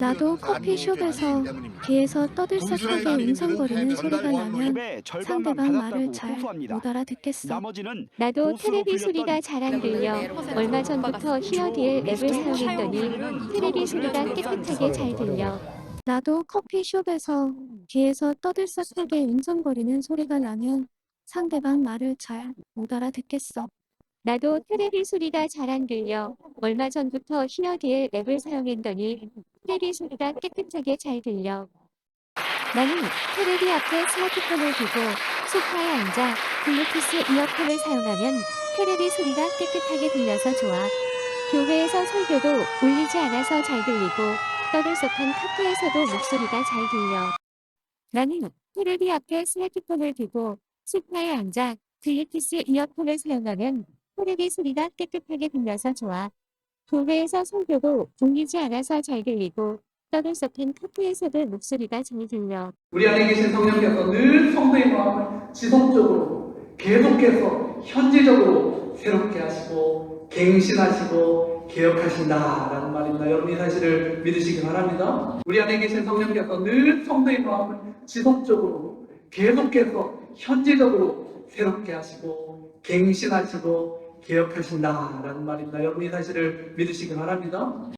나도 커피숍에서 뒤에서 떠들썩하게 웅성거리는 소리가 나면 상대방 말을 잘 못 알아듣겠어. 나도 테레비 소리가 잘 안 들려. 얼마 전부터 히어디엘 앱을 사용했더니 테레비 소리가 깨끗하게 잘 들려. 나도 커피숍에서 뒤에서 떠들썩하게 웅성거리는 소리가 나면 상대방 말을 잘 못 알아듣겠어. 나도 테레비 소리가 잘 안 들려. 얼마 전부터 히어디엘 앱을 사용했더니 테레비 소리가 깨끗하게 잘 들려. 나는 테레비 앞에 스마트폰을 두고 소파에 앉아 블루투스 이어폰을 사용하면 테레비 소리가 깨끗하게 들려서 좋아. 교회에서 설교도 울리지 않아서 잘 들리고 떠들썩한 카페에서도 목소리가 잘 들려. 나는 테레비 앞에 스마트폰을 두고 소파에 앉아 블루투스 이어폰을 사용하면 테레비 소리가 깨끗하게 들려서 좋아. 교회에서 설교도 울리지 않아서 잘 들리고 떠들썩한 카페에서도 목소리가 잘 들려. 우리 안에 계신 성령께서 늘 성도의 마음을 지속적으로 계속해서 현지적으로 새롭게 하시고 갱신하시고 개혁하신다라는 말입니다. 여러분 이 사실을 믿으시기 바랍니다. 우리 안에 계신 성령께서 늘 성도의 마음을 지속적으로 계속해서 현지적으로 새롭게 하시고 갱신하시고 개혁하신다라는 말입니다. 여러분 이 사실을 믿으시기 바랍니다.